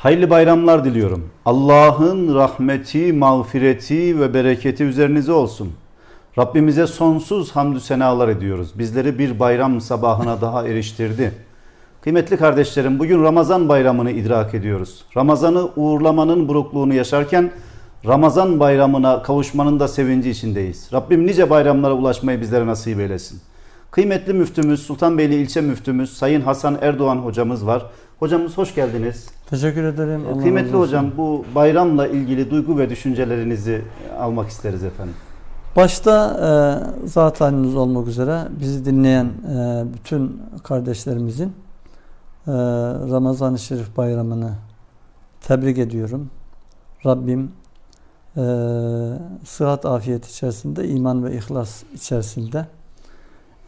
Hayırlı bayramlar diliyorum. Allah'ın rahmeti, mağfireti ve bereketi üzerinize olsun. Rabbimize sonsuz hamdü senalar ediyoruz. Bizleri bir bayram sabahına daha eriştirdi. Kıymetli kardeşlerim bugün Ramazan bayramını idrak ediyoruz. Ramazan'ı uğurlamanın burukluğunu yaşarken Ramazan bayramına kavuşmanın da sevinci içindeyiz. Rabbim nice bayramlara ulaşmayı bizlere nasip eylesin. Kıymetli müftümüz, Sultanbeyli ilçe müftümüz Sayın Hasan Erdoğan hocamız var. Hocamız hoş geldiniz. Teşekkür ederim. Allah Kıymetli hocam bu bayramla ilgili duygu ve düşüncelerinizi almak isteriz efendim. Başta e, zat haliniz olmak üzere bizi dinleyen e, bütün kardeşlerimizin e, Ramazan-ı Şerif bayramını tebrik ediyorum. Rabbim e, sıhhat afiyet içerisinde, iman ve ihlas içerisinde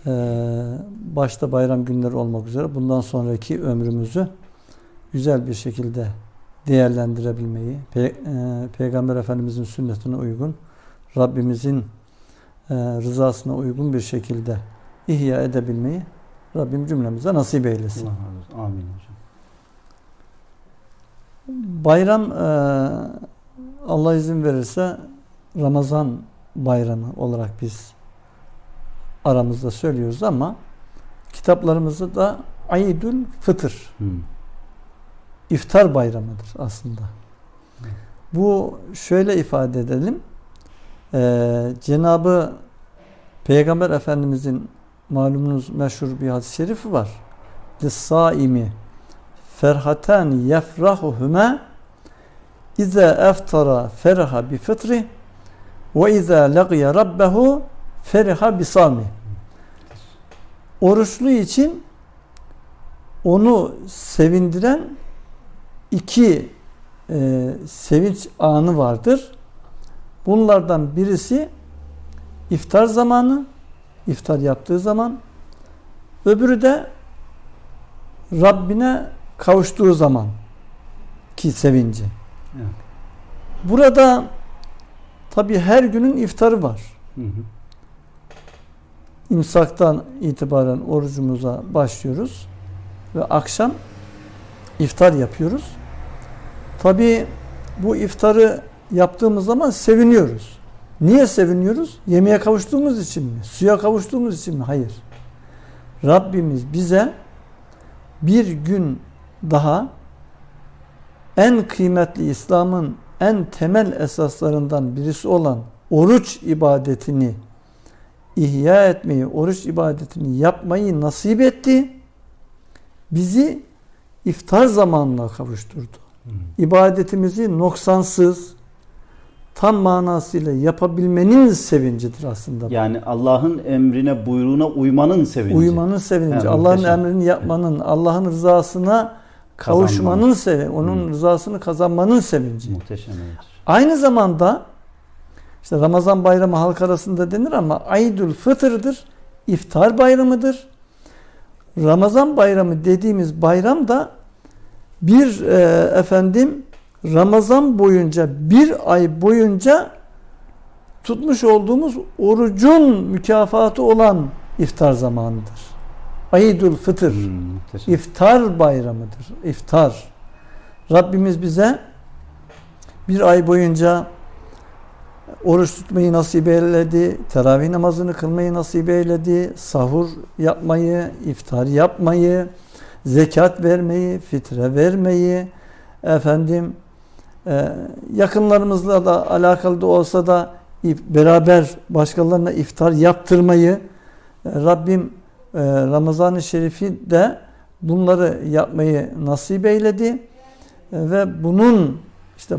e, başta bayram günleri olmak üzere bundan sonraki ömrümüzü güzel bir şekilde değerlendirebilmeyi, Pe- e, Peygamber Efendimizin sünnetine uygun, Rabbimizin e, rızasına uygun bir şekilde ihya edebilmeyi Rabbim cümlemize nasip eylesin. Allah razı olsun. Amin hocam. Bayram e, Allah izin verirse Ramazan bayramı olarak biz aramızda söylüyoruz ama kitaplarımızda da Aidül Fıtır Hı. İftar bayramıdır aslında. Bu şöyle ifade edelim. Ee, Cenabı Peygamber Efendimizin malumunuz meşhur bir hadis-i şerifi var. Saimi ferhatan yefrahuhuma İza eftara ferha bi fıtri ve iza laqiya rabbehu ferha bi sami. Oruçlu için onu sevindiren iki e, sevinç anı vardır. Bunlardan birisi iftar zamanı, iftar yaptığı zaman, öbürü de Rabbine kavuştuğu zaman ki sevinci. Evet. Burada tabi her günün iftarı var. Hı hı. İmsaktan itibaren orucumuza başlıyoruz ve akşam iftar yapıyoruz. Tabi bu iftarı yaptığımız zaman seviniyoruz. Niye seviniyoruz? Yemeğe kavuştuğumuz için mi? Suya kavuştuğumuz için mi? Hayır. Rabbimiz bize bir gün daha en kıymetli İslam'ın en temel esaslarından birisi olan oruç ibadetini ihya etmeyi, oruç ibadetini yapmayı nasip etti. Bizi iftar zamanına kavuşturdu. İbadetimizi noksansız, tam manasıyla yapabilmenin sevincidir aslında. bu. Yani Allah'ın emrine, buyruğuna uymanın sevinci. Uymanın sevinci, Evet, Allah'ın emrini yapmanın, Allah'ın rızasına kavuşmanın sevinci, onun Hı. rızasını kazanmanın sevinci. Muhteşem evet. Aynı zamanda işte Ramazan bayramı halk arasında denir ama Aydül Fıtır'dır, iftar bayramıdır. Ramazan bayramı dediğimiz bayram da bir e, efendim Ramazan boyunca bir ay boyunca tutmuş olduğumuz orucun mükafatı olan iftar zamanıdır. Aydül Fıtır. Muhteşem. İftar bayramıdır. İftar. Rabbimiz bize bir ay boyunca oruç tutmayı nasip eyledi, teravih namazını kılmayı nasip eyledi, sahur yapmayı, iftar yapmayı, zekat vermeyi, fitre vermeyi, efendim e, yakınlarımızla da alakalı da olsa da beraber başkalarına iftar yaptırmayı e, Rabbim e, Ramazan-ı Şerif'i de bunları yapmayı nasip eyledi E, ve bunun işte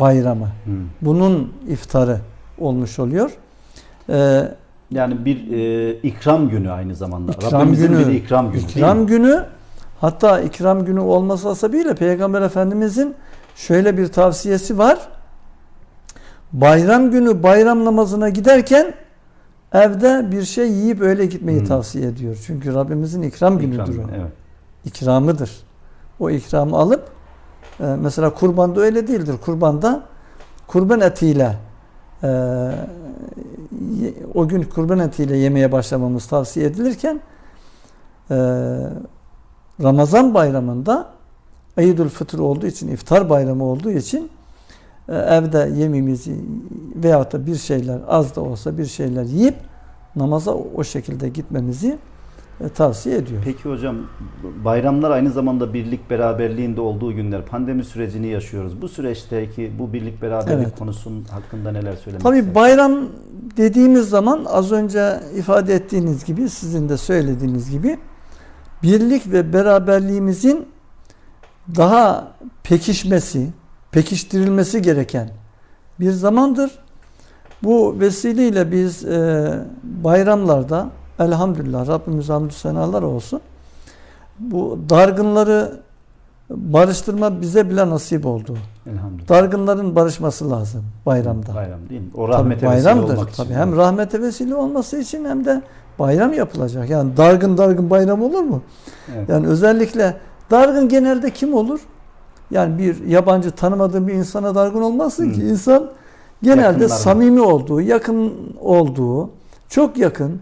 bayramı, Hı. bunun iftarı olmuş oluyor. E, Yani bir e, ikram günü aynı zamanda. İkram Rabbimizin günü. bir ikram günü. İkram günü hatta ikram günü olması hasebiyle Peygamber Efendimizin şöyle bir tavsiyesi var. Bayram günü bayram namazına giderken evde bir şey yiyip öyle gitmeyi Hmm. tavsiye ediyor. Çünkü Rabbimizin ikram günüdür İkram o. Evet. İkramıdır. O ikramı alıp e, mesela kurbanda öyle değildir. Kurbanda kurban etiyle e, o gün kurban etiyle yemeye başlamamız tavsiye edilirken e, Ramazan bayramında Eidül Fıtır olduğu için, iftar bayramı olduğu için e, evde yemeğimizi veyahut da bir şeyler az da olsa bir şeyler yiyip namaza o şekilde gitmemizi e, tavsiye ediyor. Peki hocam bayramlar aynı zamanda birlik beraberliğinde olduğu günler. Pandemi sürecini yaşıyoruz. Bu süreçteki bu birlik beraberlik Evet. konusunun hakkında neler söylemek Tabii istersiniz? bayram dediğimiz zaman az önce ifade ettiğiniz gibi sizin de söylediğiniz gibi birlik ve beraberliğimizin daha pekişmesi, pekiştirilmesi gereken bir zamandır. Bu vesileyle biz e, bayramlarda elhamdülillah Rabbimize hamdü senalar olsun. Bu dargınları barıştırma bize bile nasip oldu. Elhamdülillah. Dargınların barışması lazım bayramda. Bayram değil mi? O Tabii rahmete vesile bayramdır. olmak için. Tabii hem rahmete vesile olması için hem de bayram yapılacak. Yani dargın dargın bayram olur mu? Evet. Yani özellikle dargın genelde kim olur? Yani bir yabancı tanımadığın bir insana dargın olmazsın ki. Hı. İnsan genelde samimi olduğu, yakın olduğu, çok yakın,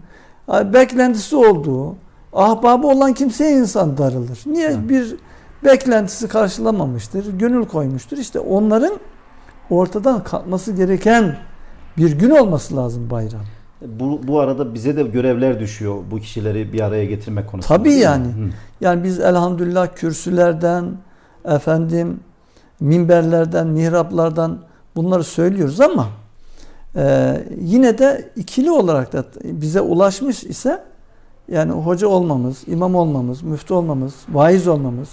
beklentisi olduğu, ahbabı olan kimseye insan darılır. Niye? Hı. Bir beklentisi karşılamamıştır, gönül koymuştur. İşte onların ortadan kalkması gereken bir gün olması lazım bayram. Bu, bu arada bize de görevler düşüyor bu kişileri bir araya getirmek konusunda. Tabii yani. Hı. Yani biz elhamdülillah kürsülerden, efendim minberlerden, mihraplardan bunları söylüyoruz ama e, yine de ikili olarak da bize ulaşmış ise yani hoca olmamız, imam olmamız, müftü olmamız, vaiz olmamız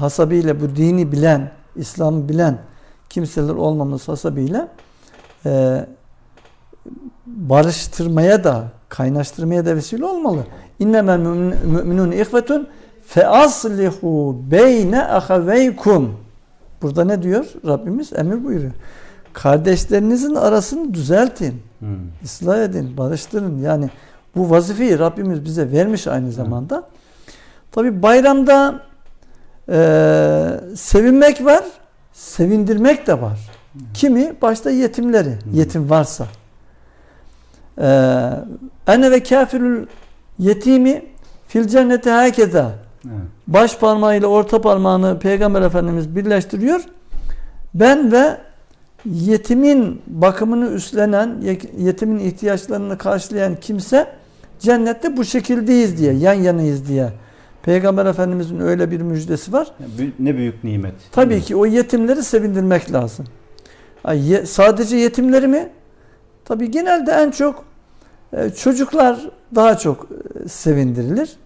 hasabıyla bu dini bilen, İslam'ı bilen kimseler olmamız hasabıyla e, barıştırmaya da kaynaştırmaya da vesile olmalı. İnnemel mümin- müminun ihvetun fe aslihu beyne ahaveykum. Burada ne diyor? Rabbimiz emir buyuruyor. Kardeşlerinizin arasını düzeltin. Hı. ıslah edin, barıştırın. Yani bu vazifeyi Rabbimiz bize vermiş aynı zamanda. Tabi bayramda eee, sevinmek var, sevindirmek de var. Kimi? Başta yetimleri, yetim varsa. Ene ve kafirül yetimi fil cenneti herkese. Evet. Baş parmağıyla orta parmağını Peygamber Efendimiz birleştiriyor. Ben ve yetimin bakımını üstlenen, ye- yetimin ihtiyaçlarını karşılayan kimse cennette bu şekildeyiz diye, yan yanayız diye. Peygamber Efendimizin öyle bir müjdesi var. Ne büyük nimet. Tabii ki o yetimleri sevindirmek lazım. Sadece yetimleri mi? Tabii genelde en çok e, çocuklar daha çok e, sevindirilir.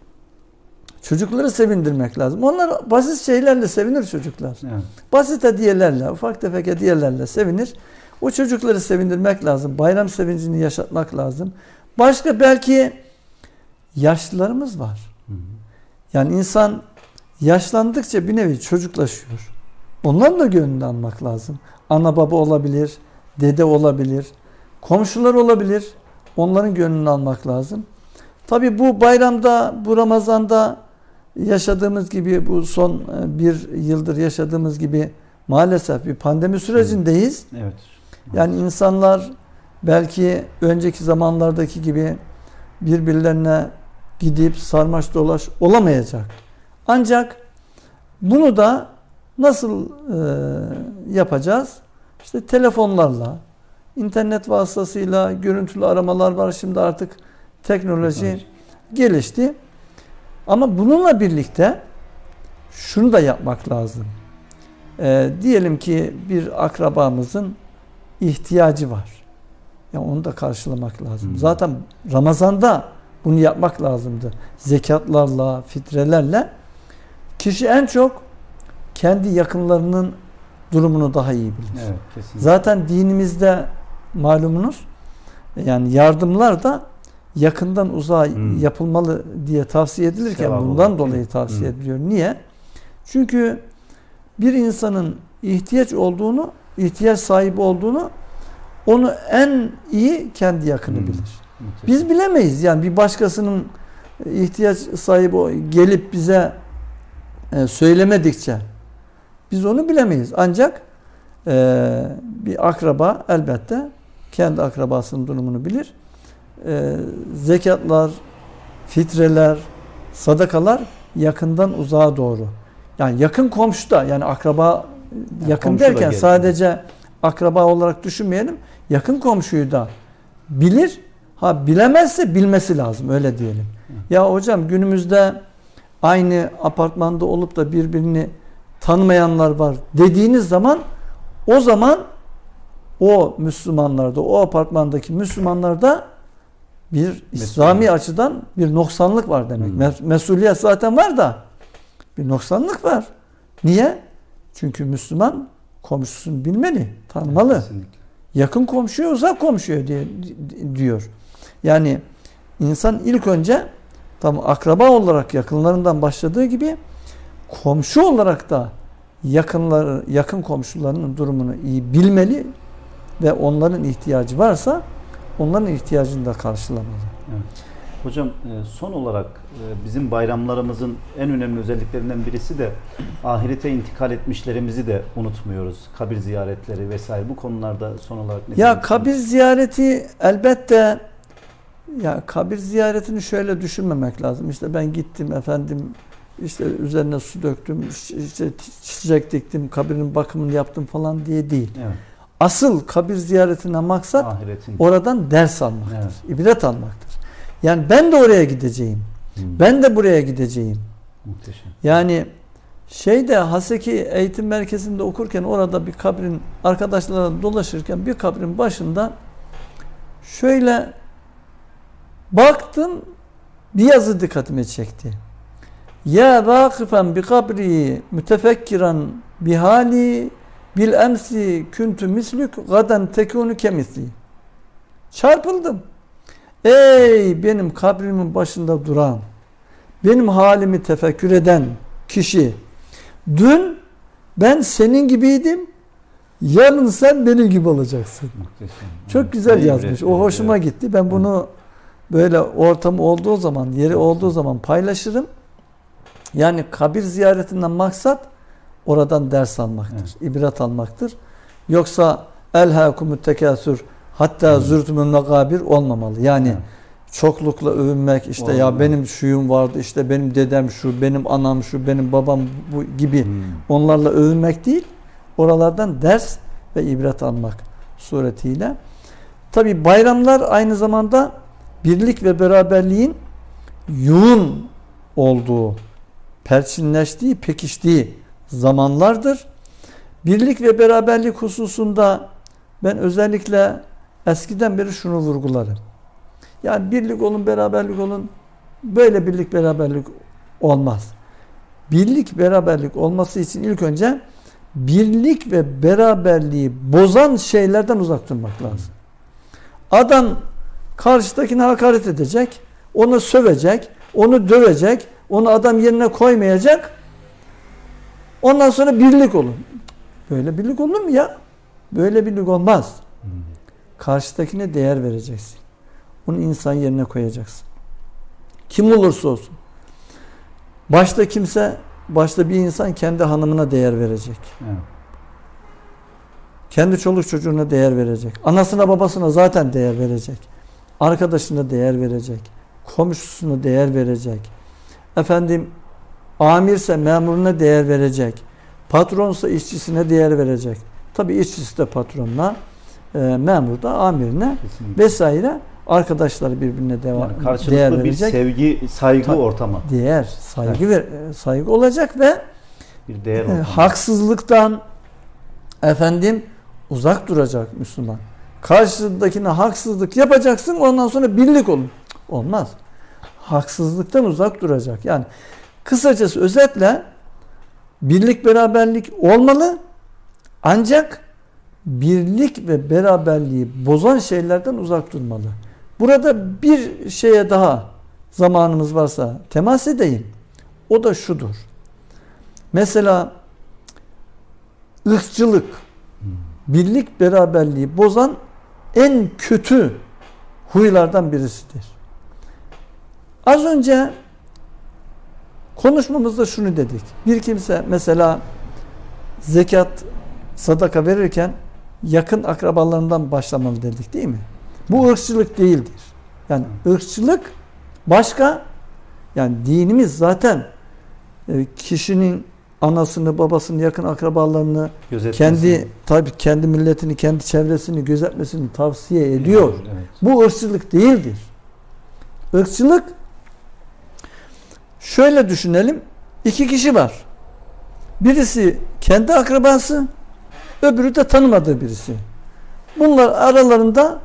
Çocukları sevindirmek lazım. Onlar basit şeylerle sevinir çocuklar. Evet. Basit hediyelerle, ufak tefek hediyelerle sevinir. O çocukları sevindirmek lazım. Bayram sevincini yaşatmak lazım. Başka belki yaşlılarımız var. Yani insan yaşlandıkça bir nevi çocuklaşıyor. Onların da gönlünü almak lazım. Ana baba olabilir, dede olabilir, komşular olabilir. Onların gönlünü almak lazım. Tabi bu bayramda, bu Ramazan'da yaşadığımız gibi bu son e, bir yıldır yaşadığımız gibi maalesef bir pandemi sürecindeyiz. Evet. Yani insanlar belki önceki zamanlardaki gibi birbirlerine gidip sarmaş dolaş olamayacak. Ancak bunu da nasıl e, yapacağız? İşte telefonlarla, internet vasıtasıyla görüntülü aramalar var. Şimdi artık teknoloji gelişti. Ama bununla birlikte şunu da yapmak lazım. E, diyelim ki bir akrabamızın ihtiyacı var. Ya onu da karşılamak lazım. Hmm. Zaten Ramazan'da bunu yapmak lazımdı. Zekatlarla, fitrelerle kişi en çok kendi yakınlarının durumunu daha iyi bilir. Evet, kesinlikle. Zaten dinimizde malumunuz yani yardımlar da yakından uzağa Hmm. yapılmalı diye tavsiye edilirken Sevap bundan olur. dolayı tavsiye Hmm. ediliyor. Niye? Çünkü bir insanın ihtiyaç olduğunu, ihtiyaç sahibi olduğunu onu en iyi kendi yakını Hmm. bilir. Biz bilemeyiz yani bir başkasının ihtiyaç sahibi gelip bize e, söylemedikçe biz onu bilemeyiz. Ancak e, bir akraba elbette kendi akrabasının durumunu bilir. E, zekatlar, fitreler, sadakalar yakından uzağa doğru. Yani yakın komşu da yani akraba yakın komşu da derken geldi. sadece akraba olarak düşünmeyelim. Yakın komşuyu da bilir. Ha bilemezse bilmesi lazım öyle diyelim. Ya hocam günümüzde aynı apartmanda olup da birbirini tanımayanlar var dediğiniz zaman o zaman o Müslümanlarda, o apartmandaki Müslümanlarda bir İslami açıdan bir noksanlık var demek. Hmm. Mes- Mesuliyet zaten var da bir noksanlık var. Niye? Çünkü Müslüman komşusunu bilmeli, tanımalı. Kesinlikle. Yakın komşuya uzak komşuya diye di- diyor. Yani insan ilk önce tam akraba olarak yakınlarından başladığı gibi komşu olarak da yakınları yakın komşularının durumunu iyi bilmeli ve onların ihtiyacı varsa onların ihtiyacını da karşılamalı. Hocam e, son olarak e, bizim bayramlarımızın en önemli özelliklerinden birisi de ahirete intikal etmişlerimizi de unutmuyoruz. Kabir ziyaretleri vesaire bu konularda son olarak ne Ya kabir ziyareti elbette ya kabir ziyaretini şöyle düşünmemek lazım. İşte ben gittim efendim işte üzerine su döktüm, işte çiçek diktim, kabirin bakımını yaptım falan diye değil. Evet, Asıl kabir ziyaretine maksat ahiretin. oradan ders almaktır, Evet. ibret almaktır. Yani ben de oraya gideceğim. Hmm, Ben de buraya gideceğim. Muhteşem. Yani şeyde Haseki Eğitim Merkezi'nde okurken orada bir kabrin arkadaşlarla dolaşırken bir kabrin başında şöyle baktım bir yazı dikkatimi çekti. Ya vakıfen bi kabri mütefekkiran bi hali bil emsi küntü mislük gaden tekunu kemisi. Çarpıldım. Ey benim kabrimin başında duran benim halimi tefekkür eden kişi dün ben senin gibiydim yarın sen benim gibi olacaksın. Muhteşem. Çok güzel yazmış. O hoşuma gitti. Ben bunu böyle ortam olduğu zaman, yeri olduğu zaman paylaşırım. Yani kabir ziyaretinden maksat oradan ders almaktır. ibret almaktır. Yoksa elhâkumut tekâsür hatta zürtümün megabir olmamalı. Yani Evet. çoklukla övünmek işte Olmamalı. ya benim şuyum vardı işte benim dedem şu benim anam şu benim babam bu gibi Hmm. onlarla övünmek değil oralardan ders ve ibret almak suretiyle. Tabi bayramlar aynı zamanda birlik ve beraberliğin yoğun olduğu, perçinleştiği, pekiştiği zamanlardır. Birlik ve beraberlik hususunda ben özellikle eskiden beri şunu vurgularım. Yani birlik olun, beraberlik olun. Böyle birlik, beraberlik olmaz. Birlik, beraberlik olması için ilk önce birlik ve beraberliği bozan şeylerden uzak durmak lazım. Adam karşıdakine hakaret edecek, onu sövecek, onu dövecek, onu adam yerine koymayacak. Ondan sonra birlik olun. Böyle birlik olur mu ya? Böyle birlik olmaz. Karşıdakine değer vereceksin. Onu insan yerine koyacaksın. Kim olursa olsun. Başta kimse, başta bir insan kendi hanımına değer verecek. Evet. Kendi çoluk çocuğuna değer verecek. Anasına babasına zaten değer verecek. Arkadaşına değer verecek. Komşusuna değer verecek. Efendim amirse memuruna değer verecek. Patronsa işçisine değer verecek. Tabi işçisi de patronuna, e, memur da amirine Kesinlikle. vesaire arkadaşları birbirine deva, Yani değer karşılıklı bir verecek. sevgi, saygı Tabii. ortamı. değer, saygı ver, e, saygı olacak ve Bir değer e, haksızlıktan efendim uzak duracak Müslüman. Karşıdakine haksızlık yapacaksın ondan sonra birlik olun. Olmaz. Haksızlıktan uzak duracak. Yani kısacası özetle birlik beraberlik olmalı ancak birlik ve beraberliği bozan şeylerden uzak durmalı. Burada bir şeye daha zamanımız varsa temas edeyim. O da şudur. Mesela ırkçılık, birlik beraberliği bozan en kötü huylardan birisidir. Az önce konuşmamızda şunu dedik. Bir kimse mesela zekat, sadaka verirken yakın akrabalarından başlamalı dedik değil mi? Bu ırkçılık değildir. Yani ırkçılık başka yani dinimiz zaten e, kişinin anasını, babasını, yakın akrabalarını, kendi tabii kendi milletini, kendi çevresini gözetmesini tavsiye ediyor. Evet. Bu ırkçılık değildir. Irkçılık şöyle düşünelim. iki kişi var. Birisi kendi akrabası, öbürü de tanımadığı birisi. Bunlar aralarında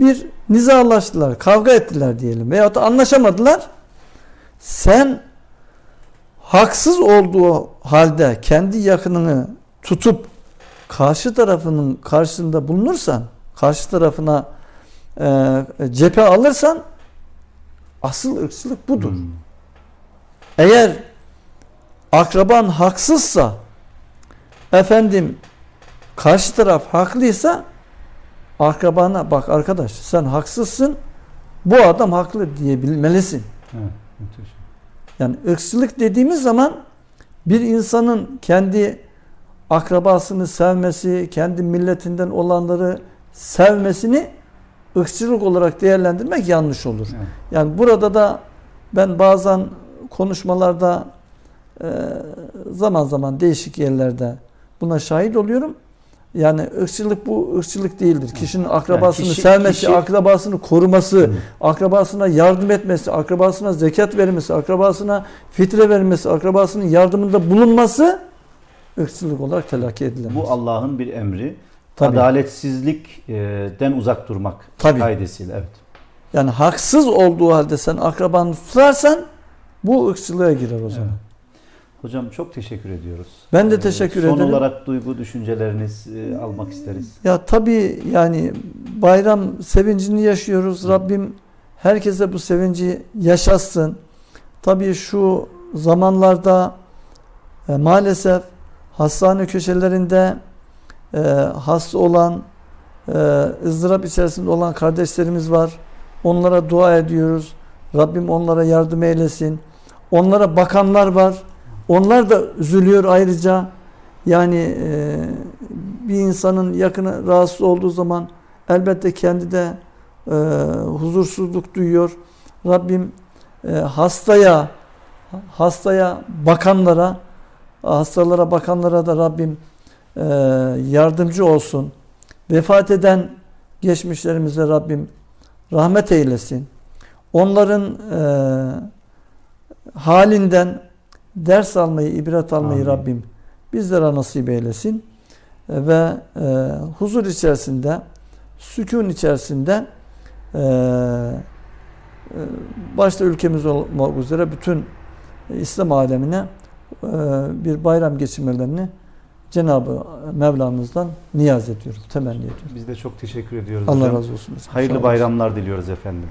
bir nizalaştılar, kavga ettiler diyelim veyahut da anlaşamadılar. Sen haksız olduğu halde kendi yakınını tutup karşı tarafının karşısında bulunursan, karşı tarafına e, cephe alırsan asıl ırkçılık budur. Hmm. Eğer akraban haksızsa efendim karşı taraf haklıysa akrabana bak arkadaş sen haksızsın bu adam haklı diyebilmelisin. Evet. müthiş. Yani ırkçılık dediğimiz zaman bir insanın kendi akrabasını sevmesi, kendi milletinden olanları sevmesini ırkçılık olarak değerlendirmek yanlış olur. Evet. Yani burada da ben bazen konuşmalarda e, zaman zaman değişik yerlerde buna şahit oluyorum. Yani ırkçılık bu ırkçılık değildir. Kişinin akrabasını kişi- sevmesi, kişi- akrabasını koruması, Hı. akrabasına yardım etmesi, akrabasına zekat vermesi, akrabasına fitre vermesi, akrabasının yardımında bulunması ırkçılık olarak telakki edilemez. Bu Allah'ın bir emri. Tabii. Adaletsizlikten uzak durmak Tabii. kaidesiyle. Evet. Yani haksız olduğu halde sen akrabanı tutarsan bu ırkçılığa girer o zaman. Evet. Hocam çok teşekkür ediyoruz. Ben de Ee, teşekkür son ederim. olarak duygu düşünceleriniz e, almak isteriz. Ya tabii yani bayram sevincini yaşıyoruz. Rabbim herkese bu sevinci yaşatsın. Tabii şu zamanlarda e, maalesef hastane köşelerinde e, hasta olan, e, ızdırap içerisinde olan kardeşlerimiz var. Onlara dua ediyoruz. Rabbim onlara yardım eylesin. Onlara bakanlar var. Onlar da üzülüyor ayrıca. Yani e, bir insanın yakını rahatsız olduğu zaman elbette kendi de e, huzursuzluk duyuyor. Rabbim e, hastaya hastaya bakanlara hastalara bakanlara da Rabbim e, yardımcı olsun. Vefat eden geçmişlerimize Rabbim rahmet eylesin. Onların e, halinden ders almayı, ibret almayı Amin. Rabbim bizlere nasip eylesin. E, ve e, huzur içerisinde, sükun içerisinde e, e, başta ülkemiz olmak üzere bütün İslam alemine e, bir bayram geçirmelerini Cenab-ı Mevlamız'dan niyaz ediyorum, temenni ediyorum. Biz de çok teşekkür ediyoruz Allah hocam. razı olsun. Sağ Hayırlı bayramlar diliyoruz efendim.